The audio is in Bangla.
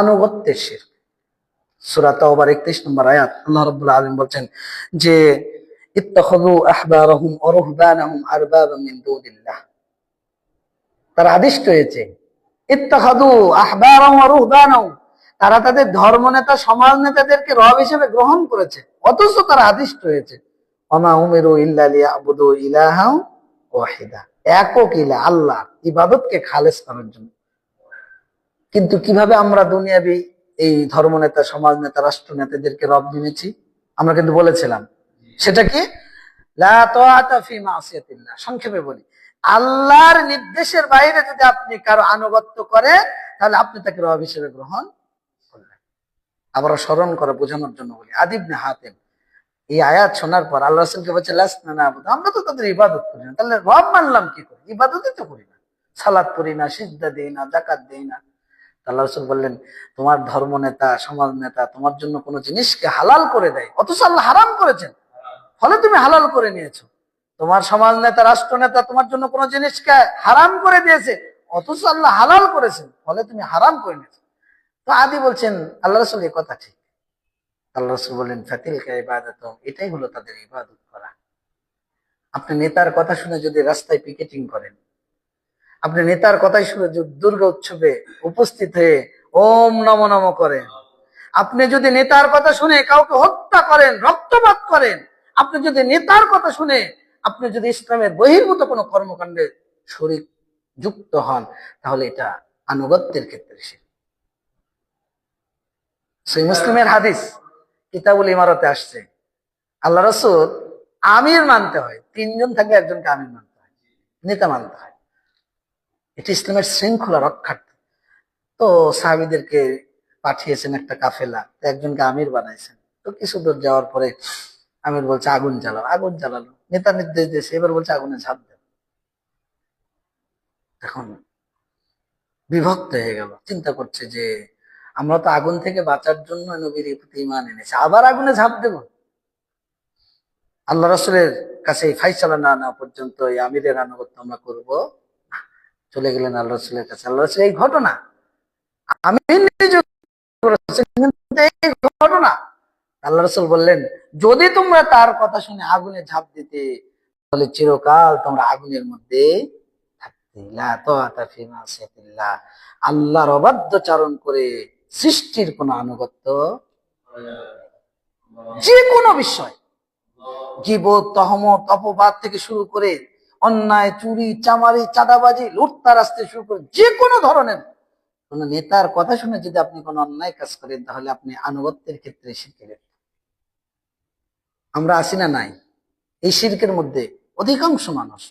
আনুগত্যের শির। সূরা তাওবার 31 নম্বর আয়াত, আল্লাহ রাব্বুল আলামিন বলছেন যে, ইত্তাখাযু আহবারাহুম ওয়া রুহবানাহুম আরবাবা মিন তারা ওয়া রুহবানাহুম। তারা তাদের ধর্ম নেতা সমাজ নেতাদেরকে রব হিসেবে গ্রহণ করেছে, অথচ তারা আদিষ্ট হয়েছে ওমা উমিরু ওয়াহিদা। একক ইলা আল্লাহ, ইবাদতকে খালেস করার জন্য। কিন্তু কীভাবে আমরা দুনিয়াবি এই ধর্মনেতা সমাজ নেতা রাষ্ট্র নেতাদেরকে রব নিয়েছি আমরা কিন্তু বলেছিলাম। সেটা কি সংক্ষেপে বলি, আল্লাহর নির্দেশের বাইরে যদি আপনি কারও আনুগত্য করেন, তাহলে আপনি তাকে রব হিসেবে গ্রহণ করলেন আবার স্মরণ করে বোঝানোর জন্য বলি আদিবনে হাতেম, এই আয়াত শোনার পর আল্লাহ রসুলকে বলছে না আমরা তো তাদের ইবাদত করি না। তাহলে রব মানলাম কি করি? ইবাদতই তো করি না। সালাদ করি না সিদ্ধা দিই না জাকাত দিই না। আল্লাহ রসুল বললেন, তোমার ধর্ম নেতা, সমাজ নেতা তোমার জন্য কোনো জিনিসকে হালাল করে দেয়, অথচ আল্লাহ হারাম করেছেন। ফলে তুমি হালাল করে নিয়েছো। তোমার সমাজ নেতা, রাষ্ট্র নেতা তোমার জন্য কোনো জিনিসকে হারাম করে দিয়েছে, অথচ আল্লাহ হালাল করেছেন, ফলে তুমি হারাম করে নিয়েছো। তো আদি বলছেন, আল্লাহ রসুল এই কথা ঠিক। আল্লাহ রসুল বললেন ফাতিল ইবাদত এটাই হলো তাদের ইবাদত করা। আপনি নেতার কথা শুনে যদি রাস্তায় পিকেটিং করেন আপনি নেতার কথাই শুনে দুর্গা উৎসবে উপস্থিত হয়ে ওম নম নম করেন। আপনি যদি নেতার কথা শুনে কাউকে হত্যা করেন, রক্তপাত করেন, আপনি যদি নেতার কথা শুনে আপনি যদি ইসলামের বহির্ভূত কোনো কর্মকাণ্ডে শরীর যুক্ত হন, তাহলে এটা আনুগত্যের ক্ষেত্রে সে। মুসলিমের হাদিস কিতাবুল ইমারতে আসছে। আল্লাহ রসুল আমির মানতে হয়, তিনজন থাকলে একজনকে আমির মানতে হয়, নেতা মানতে হয়। এটি ইসলামের শৃঙ্খলা রক্ষার্থে তো সাহাবিদেরকে পাঠিয়েছেন একটা কাফেলা একজনকে আমির বানাইছেন। তো কিছু দূর যাওয়ার পরে আমির বলছে, আগুন জ্বালাও, আগুন জ্বালালো। নেতা নির্দেশ দিয়েছে, এবার বলছে, আগুনে ঝাঁপ দেন এখন বিভক্ত হয়ে গেল, চিন্তা করছে যে আমরা তো আগুন থেকে বাঁচার জন্য নবীর প্রতি ইমান এনেছি, আবার আগুনে ঝাঁপ দেব? আল্লাহ রসুলের কাছে এই ফাইসালা না না পর্যন্ত এই আমিরের আনুগত্য আমরা করব। চলে গেলেন আল্লাহ রসুলের কাছে। আল্লাহ রসুল এই ঘটনা, আমি ঘটনা আল্লাহ রসুল বললেন, যদি তোমরা তার কথা শুনে আগুনে ঝাঁপ দিতে, তাহলে চিরকাল তোমরা আগুনের মধ্যে আল্লাহর অবাধ্যচারণ করে সৃষ্টির কোন আনুগত্য যে কোনো বিষয়, গিবত, তহমত, অপবাদ থেকে শুরু করে অন্যায়, চুরি, চামারি, চাঁদাবাজি, লুটতার আসতে শুরু করে যে কোনো ধরনের কোন নেতার কথা শুনে যদি আপনি কোন অন্যায় কাজ করেন, তাহলে আপনি আনুগত্যের ক্ষেত্রে লিপ্ত। আমরা আসি না নাই এই শিল্পের মধ্যে অধিকাংশ মানুষ